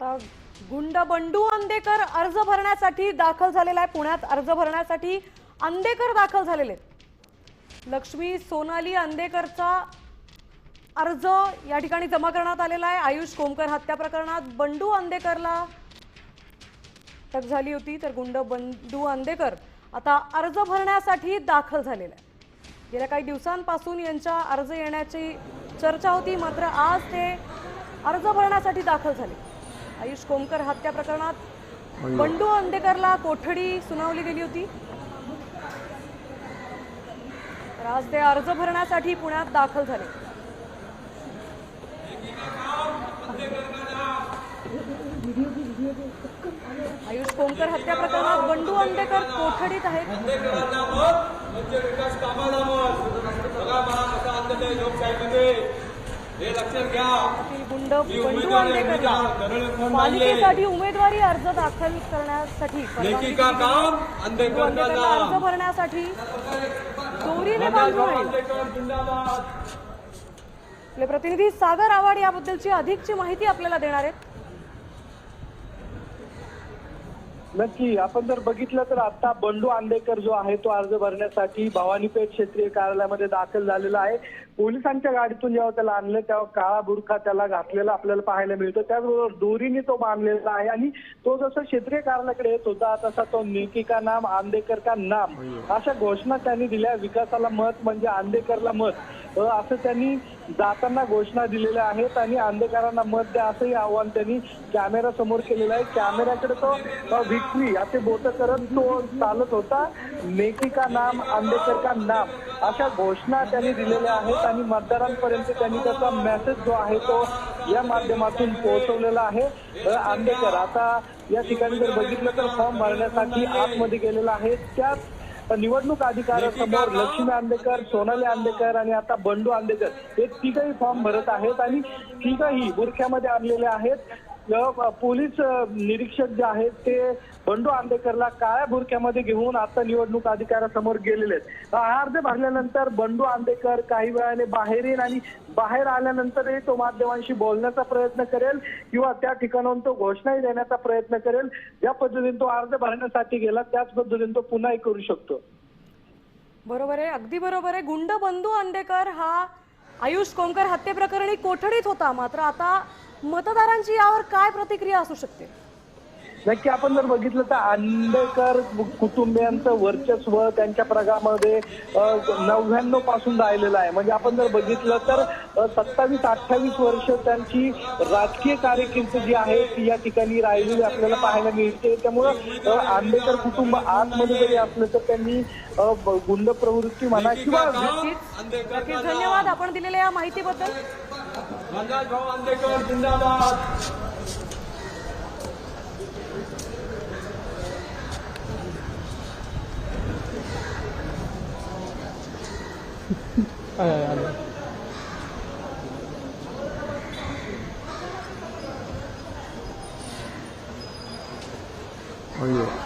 आता गुंड बंडू अंदेकर अर्ज भरण्यासाठी दाखल झालेला आहे. पुण्यात अर्ज भरण्यासाठी अंदेकर दाखल झालेले आहेत. लक्ष्मी सोनाली अंदेकरचा अर्ज या ठिकाणी जमा करण्यात आलेला आहे. आयुष कोमकर हत्या प्रकरणात बंडू अंदेकरला अटक झाली होती तर गुंड बंडू अंदेकर आता अर्ज भरण्यासाठी दाखल झालेला आहे. गेल्या काही दिवसांपासून यांच्या अर्ज येण्याची चर्चा होती मात्र आज ते अर्ज भरण्यासाठी दाखल झाले. आयुष कोमकर हत्या प्रकरणात बंडू अंदेकरला कोठडी सुनावली गेली होती. तर आज ते अर्ज भरण्यासाठी पुण्यात दाखल झाले. आयुष कोमकर हत्या प्रकरणात बंडू अंदेकर कोठडीत आहेत आंबेडकरांना मत म्हणजे विकास कामाला मत बघा मला कसं आणलेलं आहे लोकशाहीमध्ये हे लक्षात घ्या. गुंड बंडू मानले. पालिकेसाठी उमेदवारी अर्ज दाखल करण्यासाठी लेखिका काम. आंबेडकर अर्ज भरण्यासाठी दोरीने बांधून आंबेडकर प्रतिनिधी सागर आव्हाड याबद्दलची अधिकची माहिती आपल्याला देणार आहेत. नक्की. आपण जर बघितलं तर आता बंडू आंबेकर जो आहे तो अर्ज भरण्यासाठी भवानीपेठ क्षेत्रीय कार्यालयामध्ये दाखल झालेला आहे. पोलिसांच्या गाडीतून जेव्हा त्याला आणलं तेव्हा काळा बुरखा त्याला घातलेला आपल्याला पाहायला मिळतो. त्याचबरोबर दोरीने तो बांधलेला आहे आणि तो जसं क्षेत्रीय कार्यालयाकडे येत होता तसा तो नेकी का नाम आंबेकर का नाम अशा घोषणा त्यांनी दिल्या. विकासाला मत म्हणजे आंबेकरला मत. असं त्यांनी जाताना घोषणा दिलेल्या आहेत आणि आंबेकरांना मत द्या असंही आव्हान त्यांनी कॅमेरा समोर केलेलं आहे. कॅमेराकडे तो व्हिक्ट्री असे बोट करत तो चालत होता. नेकी का नाम आंबेडकर का नाम अशा घोषणा त्यांनी दिलेल्या आहेत आणि मतदारांपर्यंत त्यांनी त्याचा मेसेज जो आहे तो या माध्यमातून पोहोचवलेला आहे. आंबेडकर आंबेकर आता या ठिकाणी जर बघितलं तर फॉर्म भरण्यासाठी आतमध्ये गेलेला आहे. त्याच निवडणूक अधिकाऱ्यासमोर लक्ष्मी आंबेकर सोनाली आंबेकर आणि आता बंडू आंबेकर हे तिघही फॉर्म भरत आहेत आणि तिघही बुरख्यामध्ये आणलेले आहेत. पोलीस निरीक्षक जे आहेत ते बंडू आंबेकरला काळ्या भुरक्यामध्ये घेऊन आता निवडणूक अधिकाऱ्यासमोर गेलेले आहेत. हा अर्ज भरल्यानंतर बंडू आंबेकर काही वेळाने बाहेर येईल आणि बाहेर आल्यानंतरही तो माध्यमांशी बोलण्याचा प्रयत्न करेल किंवा त्या ठिकाणाहून तो घोषणाही देण्याचा प्रयत्न करेल. ज्या पद्धतीने तो अर्ज भरण्यासाठी गेला त्याच पद्धतीने तो पुन्हाही करू शकतो. बरोबर आहे अगदी बरोबर आहे. गुंड बंधू अंदेकर हा आयुष कोमकर हत्येप्रकरणी कोठडीत होता मात्र आता मतदारांची यावर काय प्रतिक्रिया असू शकते? नक्की आपण जर बघितलं तर आंबेकर कुटुंबियांचं वर्चस्व त्यांच्या प्रगामध्ये नव्याण्णवपासून राहिलेलं आहे. म्हणजे आपण जर बघितलं तर सत्तावीस अठ्ठावीस वर्ष त्यांची राजकीय कारकीर्द जी आहे ती या ठिकाणी राहिलेली आपल्याला पाहायला मिळते. त्यामुळं अ, आंबेकर कुटुंब आतमध्ये जरी असलं तर त्यांनी गुंड प्रवृत्ती म्हणा किंवा धन्यवाद आपण दिलेल्या या माहितीबद्दल. 만날 더 안될건 빛나다. 아니, 아니, 아니. 어이